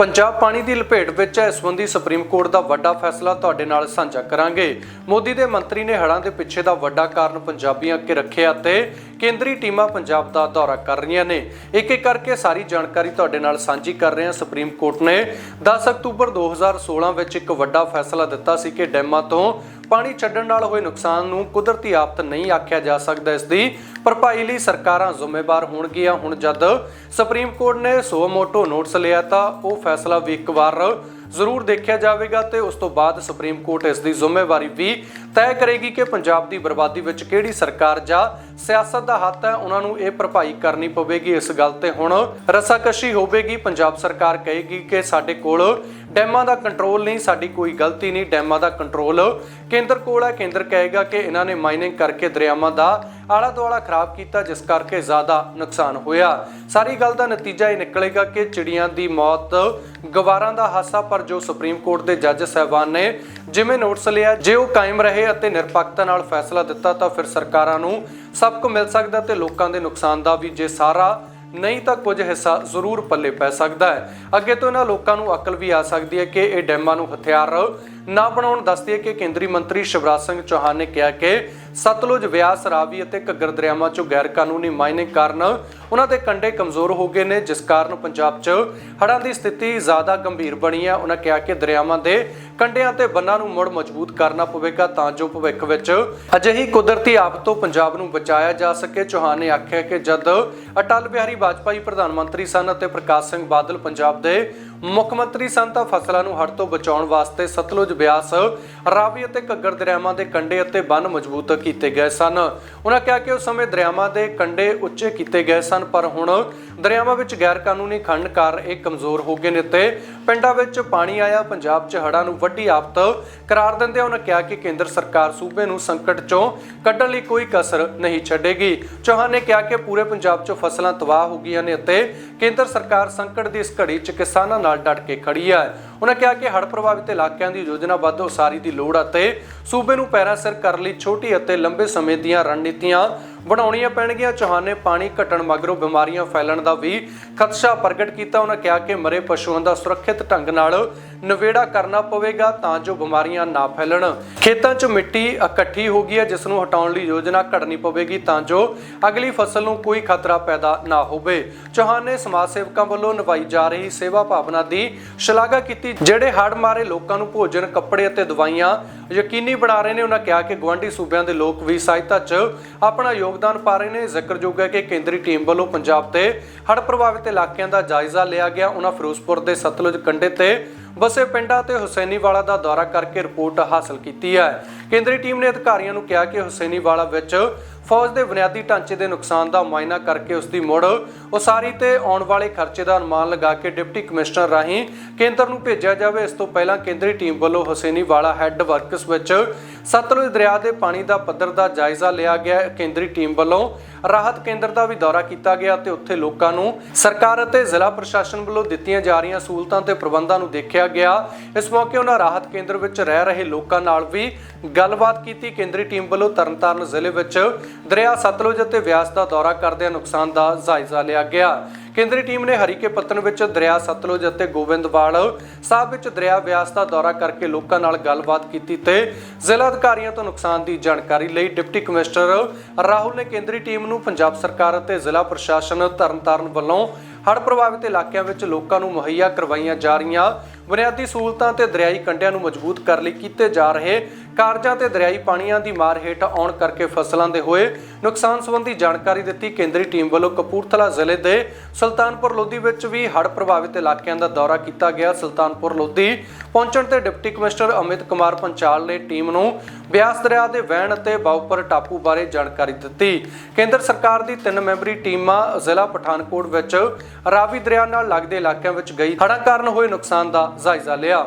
ਪੰਜਾਬ ਪਾਣੀ ਦੀ ਲਪੇਟ ਵਿੱਚ ਹੈ ਇਸ ਸੰਬੰਧੀ ਸੁਪਰੀਮ ਕੋਰਟ ਦਾ ਵੱਡਾ ਫੈਸਲਾ ਤੁਹਾਡੇ ਨਾਲ ਸਾਂਝਾ ਕਰਾਂਗੇ। ਮੋਦੀ ਦੇ ਮੰਤਰੀ ਨੇ ਹੜ੍ਹਾਂ ਦੇ ਪਿੱਛੇ ਦਾ ਵੱਡਾ ਕਾਰਨ ਪੰਜਾਬੀਆਂ ਅੱਗੇ ਰੱਖਿਆ ਤੇ ਕੇਂਦਰੀ ਟੀਮਾਂ ਪੰਜਾਬ ਦਾ ਦੌਰਾ ਕਰ ਰਹੀਆਂ ਨੇ। ਇੱਕ ਇੱਕ ਕਰਕੇ ਸਾਰੀ ਜਾਣਕਾਰੀ ਤੁਹਾਡੇ ਨਾਲ ਸਾਂਝੀ ਕਰ ਰਹੇ ਹਾਂ। ਸੁਪਰੀਮ ਕੋਰਟ ਨੇ 10 ਅਕਤੂਬਰ 2016 ਵਿੱਚ ਇੱਕ ਵੱਡਾ ਫੈਸਲਾ ਦਿੱਤਾ ਸੀ ਕਿ ਡੈਮਾਂ ਤੋਂ ਪਾਣੀ ਛੱਡਣ ਨਾਲ ਹੋਏ ਨੁਕਸਾਨ ਨੂੰ ਕੁਦਰਤੀ ਆਫਤ ਨਹੀਂ ਆਖਿਆ ਜਾ ਸਕਦਾ ਇਸ ਦੀ। ਭਰਪਾਈ ਲਈ ਸਰਕਾਰਾਂ ਜ਼ਿੰਮੇਵਾਰ ਹੋਣਗੀਆਂ। ਹੁਣ ਜਦ ਸੁਪਰੀਮ ਕੋਰਟ ਨੇ ਸੋ ਮੋਟੋ ਨੋਟਿਸ ਲਿਆ ਤਾਂ ਉਹ ਫੈਸਲਾ ਵੀ ਇੱਕ ਵਾਰ ਜ਼ਰੂਰ ਦੇਖਿਆ ਜਾਵੇਗਾ ਤੇ ਉਸ ਤੋਂ ਬਾਅਦ ਸੁਪਰੀਮ ਕੋਰਟ ਇਸ ਦੀ ਜ਼ਿੰਮੇਵਾਰੀ ਵੀ ਤੈਅ ਕਰੇਗੀ ਕਿ ਪੰਜਾਬ ਦੀ ਬਰਬਾਦੀ ਵਿੱਚ ਕਿਹੜੀ ਸਰਕਾਰ ਜਾਂ ਸਿਆਸਤ ਦਾ ਹੱਥ ਹੈ। ਉਹਨਾਂ ਨੂੰ ਇਹ ਭਰਪਾਈ ਕਰਨੀ ਪਵੇਗੀ। ਇਸ ਗੱਲ ਤੇ ਹੁਣ ਰਸਾਕਸ਼ੀ ਹੋਵੇਗੀ। ਪੰਜਾਬ ਸਰਕਾਰ ਕਹੇਗੀ ਕਿ ਸਾਡੇ ਕੋਲ ਡੈਮਾਂ ਦਾ ਕੰਟਰੋਲ ਨਹੀਂ, ਸਾਡੀ ਕੋਈ ਗਲਤੀ ਨਹੀਂ, ਡੈਮਾਂ ਦਾ ਕੰਟਰੋਲ ਕੇਂਦਰ ਕੋਲ ਹੈ, ਕੇਂਦਰ ਕਹੇਗਾ ਕਿ ਇਹਨਾਂ ਨੇ ਮਾਈਨਿੰਗ ਕਰਕੇ ਦਰਿਆਵਾਂ ਦਾ ਆਲਾ ਦੁਆਲਾ ਖਰਾਬ ਕੀਤਾ, ਜਿਸ ਕਰਕੇ ਜ਼ਿਆਦਾ ਨੁਕਸਾਨ ਹੋਇਆ। ਸਾਰੀ ਗੱਲ ਦਾ ਨਤੀਜਾ ਇਹ ਨਿਕਲੇਗਾ ਕਿ ਚਿੜੀਆਂ ਦੀ ਮੌਤ, ਗਵਾਰਾਂ ਦਾ ਹਾਸਾ, ਪਰ ਜੋ ਸੁਪਰੀਮ ਕੋਰਟ ਦੇ ਜੱਜ ਸਹਿਬਾਨ ਨੇ ਜਿਵੇਂ ਨੋਟਿਸ ਲਿਆ, ਜੇ ਉਹ ਕਾਇਮ ਰਹੇ ਅਤੇ ਨਿਰਪੱਖਤਾ ਨਾਲ ਫੈਸਲਾ ਦਿੱਤਾ, ਤਾਂ ਫਿਰ ਸਰਕਾਰਾਂ ਨੂੰ ਸਭ ਕੁ ਮਿਲ ਸਕਦਾ ਤੇ ਲੋਕਾਂ ਦੇ ਨੁਕਸਾਨ ਦਾ ਵੀ ਜੇ ਸਾਰਾ ਨਹੀਂ ਤਾਂ ਕੁਝ ਹਿੱਸਾ ਜ਼ਰੂਰ ਪੱਲੇ ਪੈ ਸਕਦਾ ਹੈ। ਅੱਗੇ ਤੋਂ ਇਹਨਾਂ ਲੋਕਾਂ ਨੂੰ ਅਕਲ ਵੀ ਆ ਸਕਦੀ ਹੈ ਕਿ ਇਹ ਡੈਮਾਂ ਨੂੰ ਹਥਿਆਰ ਨਾ ਬਣਾਉਣ ਦੱਸਦੀ ਹੈ ਕਿ ਕੇਂਦਰੀ ਮੰਤਰੀ ਸ਼ਿਵਰਾਜ ਸਿੰਘ ਚੌਹਾਨ ਨੇ ਕਿਹਾ ਕਿ ਸਤਲੁਜ ਵਿਆਸ ਰਾਵੀ ਅਤੇ ਘੱਗਰ ਦਰਿਆਵਾਂ 'ਚੋਂ ਗੈਰ ਕਾਨੂੰਨੀ ਮਾਈਨਿੰਗ ਕਾਰਨ ਉਹਨਾਂ ਦੇ ਕੰਢੇ ਕਮਜ਼ੋਰ ਹੋ ਗਏ ਨੇ, ਜਿਸ ਕਾਰਨ ਪੰਜਾਬ 'ਚ ਹੜ੍ਹਾਂ ਦੀ ਸਥਿਤੀ ਜ਼ਿਆਦਾ ਗੰਭੀਰ ਬਣੀ ਹੈ। ਉਹਨਾਂ ਕਿਹਾ ਕਿ ਦਰਿਆਵਾਂ ਦੇ ਕੰਢਿਆਂ ਤੇ ਬੰਨਾਂ ਨੂੰ ਮੁੜ ਮਜ਼ਬੂਤ ਕਰਨਾ ਪਵੇਗਾ, ਤਾਂ ਜੋ ਭਵਿੱਖ ਵਿੱਚ ਅਜਿਹੀ ਕੁਦਰਤੀ ਆਫਤ ਤੋਂ ਪੰਜਾਬ ਨੂੰ ਬਚਾਇਆ ਜਾ ਸਕੇ। ਚੌਹਾਨ ਨੇ ਆਖਿਆ ਕਿ ਜਦ ਅਟਲ ਬਿਹਾਰੀ ਵਾਜਪਾਈ ਪ੍ਰਧਾਨ ਮੰਤਰੀ ਸਨ ਅਤੇ ਪ੍ਰਕਾਸ਼ ਸਿੰਘ ਬਾਦਲ ਪੰਜਾਬ ਦੇ ਮੁੱਖ ਮੰਤਰੀ ਸਨ, ਤਾਂ ਫਸਲਾਂ ਨੂੰ ਹੜ੍ਹ ਤੋਂ ਬਚਾਉਣ ਵਾਸਤੇ ਸਤਲੁਜ ਬਿਆਸ ਰਾਵੀ ਅਤੇ ਘੱਗਰ ਦਰਿਆਵਾਂ ਦੇ ਕੰਢੇ ਅਤੇ ਬੰਨ ਮਜ਼ਬੂਤ ਕੀਤੇ ਗਏ ਸਨ। ਉਹਨਾਂ ਕਿਹਾ ਕਿ ਉਸ ਸਮੇਂ ਦਰਿਆਵਾਂ ਦੇ ਕੰਢੇ ਉੱਚੇ ਕੀਤੇ ਗਏ ਸਨ, ਪਰ ਹੁਣ ਦਰਿਆਵਾਂ ਵਿੱਚ ਗੈਰ ਕਾਨੂੰਨੀ ਖੰਡ ਕਾਰਨ ਇਹ ਕਮਜ਼ੋਰ ਹੋ ਗਏ ਨੇ ਤੇ ਪਿੰਡਾਂ ਵਿੱਚ ਪਾਣੀ ਆਇਆ, ਪੰਜਾਬ 'ਚ ਹੜ੍ਹਾਂ ਨੂੰ ਵੱਡੀ ਆਫਤ ਕਰਾਰ ਦਿੰਦਿਆਂ ਉਹਨਾਂ ਕਿਹਾ ਕਿ ਕੇਂਦਰ ਸਰਕਾਰ ਸੂਬੇ ਨੂੰ ਸੰਕਟ 'ਚੋਂ ਕੱਢਣ ਲਈ ਕੋਈ ਕਸਰ ਨਹੀਂ ਛੱਡੇਗੀ। ਚੌਹਾਨ ਨੇ ਕਿਹਾ ਕਿ ਪੂਰੇ ਪੰਜਾਬ 'ਚ ਫਸਲਾਂ ਤਬਾਹ ਹੋ ਗਈਆਂ ਨੇ ਅਤੇ ਕੇਂਦਰ ਸਰਕਾਰ ਸੰਕਟ ਦੀ ਇਸ ਘੜੀ 'ਚ ਕਿਸਾਨਾਂ ਨਾਲ ਡਟ ਕੇ ਖੜੀ ਹੈ। ਉਹਨਾਂ ਕਿਹਾ ਕਿ ਹੜ੍ਹ ਪ੍ਰਭਾਵਿਤ ਇਲਾਕਿਆਂ ਦੀ ਯੋਜਨਾਬੱਧ ਉਸਾਰੀ ਦੀ ਲੋੜ ਅਤੇ ਸੂਬੇ ਨੂੰ ਪੈਰਾਂ ਸਿਰ ਕਰਨ ਲਈ ਛੋਟੀ ਅਤੇ ਲੰਬੇ ਸਮੇਂ ਦੀਆਂ ਰਣਨੀਤੀਆਂ ਬਣਾਉਣੀਆਂ ਪੈਣਗੀਆਂ। ਚੌਹਾਨ ਨੇ ਪਾਣੀ ਘਟਣ ਮਗਰੋਂ ਬਿਮਾਰੀਆਂ ਫੈਲਣ ਦਾ ਵੀ ਖਦਸ਼ਾ ਪ੍ਰਗਟ ਕੀਤਾ। ਉਹਨਾਂ ਕਿਹਾ ਕਿ ਮਰੇ ਪਸ਼ੂਆਂ ਦਾ ਸੁਰੱਖਿਅਤ ਢੰਗ ਨਾਲ ਨਵੇੜਾ ਕਰਨਾ ਪਵੇਗਾ ਤਾਂ ਜੋ ਬਿਮਾਰੀਆਂ ਨਾ ਫੈਲਣ। ਖੇਤਾਂ 'ਚ ਮਿੱਟੀ ਇਕੱਠੀ ਹੋ ਗਈ ਹੈ, ਜਿਸ ਨੂੰ ਹਟਾਉਣ ਲਈ ਯੋਜਨਾ ਘੜਨੀ ਪਵੇਗੀ ਤਾਂ ਜੋ ਅਗਲੀ ਫਸਲ ਨੂੰ ਕੋਈ ਖਤਰਾ ਪੈਦਾ ਨਾ ਹੋਵੇ। ਚੌਹਾਨ ਨੇ ਸਮਾਜ ਸੇਵਕਾਂ ਵੱਲੋਂ ਨਿਭਾਈ ਜਾ ਰਹੀ ਸੇਵਾ ਭਾਵਨਾ ਦੀ ਸ਼ਲਾਘਾ ਕੀਤੀ, ਜਿਹੜੇ ਹੜ ਮਾਰੇ ਲੋਕਾਂ ਨੂੰ ਭੋਜਨ, ਕੱਪੜੇ ਅਤੇ ਦਵਾਈਆਂ ਯਕੀਨੀ ਬਣਾ ਰਹੇ ਨੇ। ਉਹਨਾਂ ਕਿਹਾ ਕਿ ਗਵਾਂਢੀ ਸੂਬਿਆਂ ਦੇ ਲੋਕ ਵੀ ਸਹਾਇਤਾ 'ਚ ਆਪਣਾ ਯੋਗ ਯੋਗਦਾਨ ਪਾ ਰਹੇ ਨੇ। ਜ਼ਿਕਰਯੋਗ ਹੈ ਕਿ ਕੇਂਦਰੀ ਟੀਮ ਵੱਲੋਂ ਪੰਜਾਬ ਤੇ ਹੜ੍ਹ ਪ੍ਰਭਾਵਿਤ ਇਲਾਕਿਆਂ ਦਾ ਜਾਇਜ਼ਾ ਲਿਆ ਗਿਆ। ਉਹਨਾਂ ਫਿਰੋਜ਼ਪੁਰ ਦੇ ਸਤਲੁਜ ਕੰਢੇ ਤੇ ਵਸੇ ਪਿੰਡਾਂ ਤੇ ਹੁਸੈਨੀਵਾਲਾ ਦਾ ਦੌਰਾ ਕਰਕੇ ਰਿਪੋਰਟ ਹਾਸਲ ਕੀਤੀ ਹੈ। ਕੇਂਦਰੀ ਟੀਮ ਨੇ ਅਧਿਕਾਰੀਆਂ ਨੂੰ ਕਿਹਾ ਕਿ ਹੁਸੈਨੀਵਾਲਾ ਵਿੱਚ ਫੌਜ ਦੇ ਬੁਨਿਆਦੀ ਢਾਂਚੇ ਦੇ ਨੁਕਸਾਨ ਦਾ ਮੁਆਇਨਾ ਕਰਕੇ ਉਸ ਦੀ ਮੁੜ ਉਸਾਰੀ ਤੇ ਆਉਣ ਵਾਲੇ ਖਰਚੇ ਦਾ ਅਨੁਮਾਨ ਲਗਾ ਕੇ ਡਿਪਟੀ ਕਮਿਸ਼ਨਰ ਰਾਹੀਂ ਕੇਂਦਰ ਨੂੰ ਭੇਜਿਆ ਜਾਵੇ। ਇਸ ਤੋਂ ਪਹਿਲਾਂ ਕੇਂਦਰੀ ਟੀਮ ਵੱਲੋਂ ਹੁਸੈਨੀਵਾਲਾ ਹੈੱਡ ਵਰਕਸ ਵਿੱਚ ਸਤਲੁਜ ਦਰਿਆ ਦੇ ਪਾਣੀ ਦਾ ਪੱਧਰ ਦਾ ਜਾਇਜ਼ਾ ਲਿਆ ਗਿਆ। ਕੇਂਦਰੀ ਟੀਮ ਵੱਲੋਂ ਰਾਹਤ ਕੇਂਦਰ ਦਾ ਵੀ ਦੌਰਾ ਕੀਤਾ ਗਿਆ ਤੇ ਉੱਥੇ ਲੋਕਾਂ ਨੂੰ ਸਰਕਾਰ ਅਤੇ ਜ਼ਿਲ੍ਹਾ ਪ੍ਰਸ਼ਾਸਨ ਵੱਲੋਂ ਦਿੱਤੀਆਂ ਜਾ ਰਹੀਆਂ ਸਹੂਲਤਾਂ ਤੇ ਪ੍ਰਬੰਧਾਂ ਨੂੰ ਦੇਖਿਆ ਗਿਆ। ਇਸ ਮੌਕੇ ਉਹਨਾਂ ਰਾਹਤ ਕੇਂਦਰ ਵਿੱਚ ਰਹਿ ਰਹੇ ਲੋਕਾਂ ਨਾਲ ਵੀ ਗੱਲਬਾਤ ਕੀਤੀ। ਕੇਂਦਰੀ ਟੀਮ ਵੱਲੋਂ ਤਰਨਤਾਰਨ ਜ਼ਿਲ੍ਹੇ ਵਿੱਚ ਦਰਿਆ ਸਤਲੁਜ ਅਤੇ ਵਿਆਸ ਦਾ ਦੌਰਾ ਕਰਦਿਆਂ ਨੁਕਸਾਨ ਦਾ ਜਾਇਜ਼ਾ ਲਿਆ ਗਿਆ। ਕੇਂਦਰੀ ਟੀਮ ਨੇ ਹਰੀਕੇ ਪੱਤਨ ਵਿੱਚ ਦਰਿਆ ਸਤਲੁਜ ਅਤੇ ਗੋਬਿੰਦਵਾਲ ਸਾਹਿਬ ਵਿੱਚ ਦਰਿਆ ਵਿਆਸ ਦਾ ਦੌਰਾ ਕਰਕੇ ਲੋਕਾਂ ਨਾਲ ਗੱਲਬਾਤ ਕੀਤੀ ਤੇ ਜ਼ਿਲ੍ਹਾ ਅਧਿਕਾਰੀਆਂ ਤੋਂ ਨੁਕਸਾਨ ਦੀ ਜਾਣਕਾਰੀ ਲਈ ਡਿਪਟੀ ਕਮਿਸ਼ਨਰ ਰਾਹੁਲ ਨੇ ਕੇਂਦਰੀ ਟੀਮ ਨੂੰ ਪੰਜਾਬ ਸਰਕਾਰ ਅਤੇ ਜ਼ਿਲ੍ਹਾ ਪ੍ਰਸ਼ਾਸਨ ਤਰਨਤਾਰਨ ਵੱਲੋਂ ਹੜ੍ਹ ਪ੍ਰਭਾਵਿਤ ਇਲਾਕਿਆਂ ਵਿੱਚ ਲੋਕਾਂ ਨੂੰ ਮੁਹੱਈਆ ਕਰਵਾਈਆਂ ਜਾ ਰਹੀਆਂ ਬੁਨਿਆਦੀ ਸਹੂਲਤਾਂ ਤੇ ਦਰਿਆਈ ਕੰਢਿਆਂ ਨੂੰ ਮਜ਼ਬੂਤ ਕਰਨ ਲਈ ਕੀਤੇ ਜਾ ਰਹੇ ਕਾਰਜਾਂ ਤੇ ਦਰਿਆਈ ਪਾਣੀਆਂ ਦੀ ਮਾਰ ਹੇਠ ਆਉਣ ਕਰਕੇ ਫਸਲਾਂ ਦੇ ਹੋਏ ਨੁਕਸਾਨ ਸੰਬੰਧੀ ਜਾਣਕਾਰੀ ਦਿੱਤੀ ਕੇਂਦਰੀ ਟੀਮ ਵੱਲੋਂ ਕਪੂਰਥਲਾ ਜ਼ਿਲ੍ਹੇ ਦੇ ਸੁਲਤਾਨਪੁਰ ਲੋਧੀ ਵਿੱਚ ਵੀ ਹੜ੍ਹ ਪ੍ਰਭਾਵਿਤ ਇਲਾਕਿਆਂ ਦਾ ਦੌਰਾ ਕੀਤਾ ਗਿਆ। ਸੁਲਤਾਨਪੁਰ ਲੋਧੀ ਪਹੁੰਚਣ ਤੇ ਡਿਪਟੀ ਕਮਿਸ਼ਨਰ ਅਮਿਤ ਕੁਮਾਰ ਪੰਚਾਲ ਨੇ ਟੀਮ ਨੂੰ ਬਿਆਸ ਦਰਿਆ ਦੇ ਵਹਿਣ ਅਤੇ ਬਾਉਪਰ ਟਾਪੂ ਬਾਰੇ ਜਾਣਕਾਰੀ ਦਿੱਤੀ। ਕੇਂਦਰ ਸਰਕਾਰ ਦੀ ਤਿੰਨ ਮੈਂਬਰੀ ਟੀਮਾਂ ਜ਼ਿਲ੍ਹਾ ਪਠਾਨਕੋਟ ਵਿੱਚ ਰਾਵੀ ਦਰਿਆ ਨਾਲ ਲੱਗਦੇ ਇਲਾਕਿਆਂ ਵਿੱਚ ਗਈ। ਹੜ੍ਹਾਂ ਕਾਰਨ ਹੋਏ ਨੁਕਸਾਨ ਦਾ ਜਾਇਜ਼ਾ ਲਿਆ।